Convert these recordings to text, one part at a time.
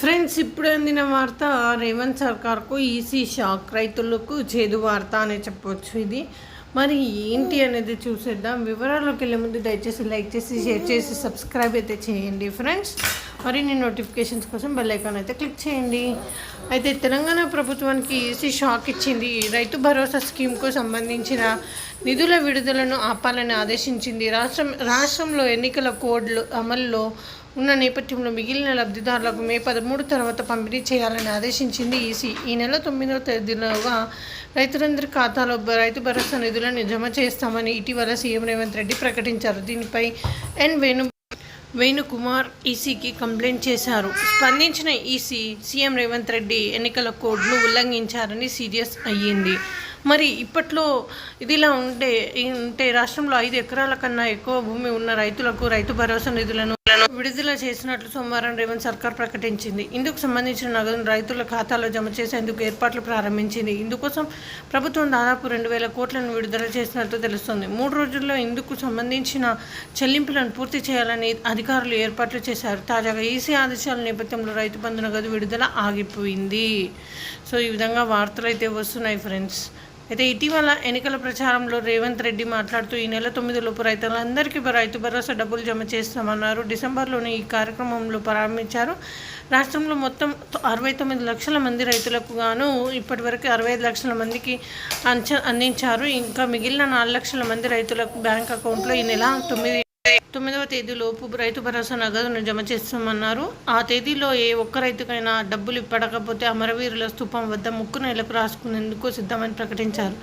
Friends ఇప్పుడు అందిన వార్త రేవంత్ సర్కార్కు ఈసీ షాక్ రైతులకు చేదు వార్త అనే చెప్పవచ్చు ఇది. మరి ఏంటి అనేది చూసేద్దాం. వివరాల్లోకి వెళ్ళే ముందు దయచేసి లైక్ చేసి షేర్ చేసి సబ్స్క్రైబ్ అయితే చేయండి ఫ్రెండ్స్. మరిన్ని నోటిఫికేషన్స్ కోసం బెల్ ఐకాన్ అయితే క్లిక్ చేయండి. అయితే తెలంగాణ ప్రభుత్వానికి ఈసీ షాక్ ఇచ్చింది. రైతు భరోసా స్కీమ్కు సంబంధించిన నిధుల విడుదలను ఆపాలని ఆదేశించింది. రాష్ట్రం రాష్ట్రంలో ఎన్నికల కోడ్లు అమల్లో ఉన్న నేపథ్యంలో మిగిలిన లబ్ధిదారులకు మే పదమూడు తర్వాత పంపిణీ చేయాలని ఆదేశించింది ఈసీ. ఈ నెల తొమ్మిదవ తేదీలోగా రైతులందరి ఖాతాలో రైతు భరోసా నిధులను జమ చేస్తామని ఇటీవల సీఎం రేవంత్ రెడ్డి ప్రకటించారు. దీనిపై ఎన్ వేణు వేణుకుమార్ ఈసీకి కంప్లైంట్ చేశారు. స్పందించిన ఈసీ సీఎం రేవంత్ రెడ్డి ఎన్నికల కోడ్ను ఉల్లంఘించారని సీరియస్ అయ్యింది. మరి ఇప్పట్లో ఇదిలా ఉంటే ఉంటే రాష్ట్రంలో ఐదు ఎకరాల కన్నా ఎక్కువ భూమి ఉన్న రైతులకు రైతు భరోసా నిధులను విడుదల చేసినట్లు సోమవారం రేవంత్ సర్కార్ ప్రకటించింది. ఇందుకు సంబంధించిన నగదును రైతుల ఖాతాలో జమ చేసేందుకు ఏర్పాట్లు ప్రారంభించింది. ఇందుకోసం ప్రభుత్వం దాదాపు రెండు వేల కోట్లను విడుదల చేసినట్లు తెలుస్తోంది. మూడు రోజుల్లో ఇందుకు సంబంధించిన చెల్లింపులను పూర్తి చేయాలని అధికారులు ఏర్పాట్లు చేశారు. తాజాగా ఈసీ ఆదేశాల నేపథ్యంలో రైతు బంధు నగదు విడుదల ఆగిపోయింది. సో ఈ విధంగా వార్తలు అయితే వస్తున్నాయి ఫ్రెండ్స్. అయితే ఇటీవల ఎన్నికల ప్రచారంలో రేవంత్ రెడ్డి మాట్లాడుతూ ఈ నెల తొమ్మిదిలోపు రైతులందరికీ రైతు భరోసా డబ్బులు జమ చేస్తామన్నారు. డిసెంబర్లోనే ఈ కార్యక్రమంలో ప్రారంభించారు. రాష్ట్రంలో మొత్తం అరవై తొమ్మిది లక్షల మంది రైతులకు గాను ఇప్పటివరకు అరవై ఐదు లక్షల మందికి అంచ అందించారు. ఇంకా మిగిలిన నాలుగు లక్షల మంది రైతులకు బ్యాంక్ అకౌంట్లో ఈ నెల తొమ్మిది తొమ్మిదవ తేదీలోపు రైతు భరోసా నగదును జమ చేస్తామన్నారు. ఆ తేదీలో ఏ ఒక్క రైతుకైనా డబ్బులు ఇప్పడకపోతే అమరవీరుల స్థూపం వద్ద ముక్కు నేలకు రాసుకునేందుకు సిద్ధమని ప్రకటించారు.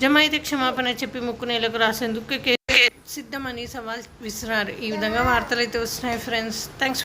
జమ అయితే క్షమాపణ చెప్పి ముక్కు నేలకు రాసేందుకు కే- సిద్ధమని సవాల్ విసిరారు. ఈ విధంగా వార్తలు అయితే వస్తున్నాయి ఫ్రెండ్స్ థ్యాంక్స్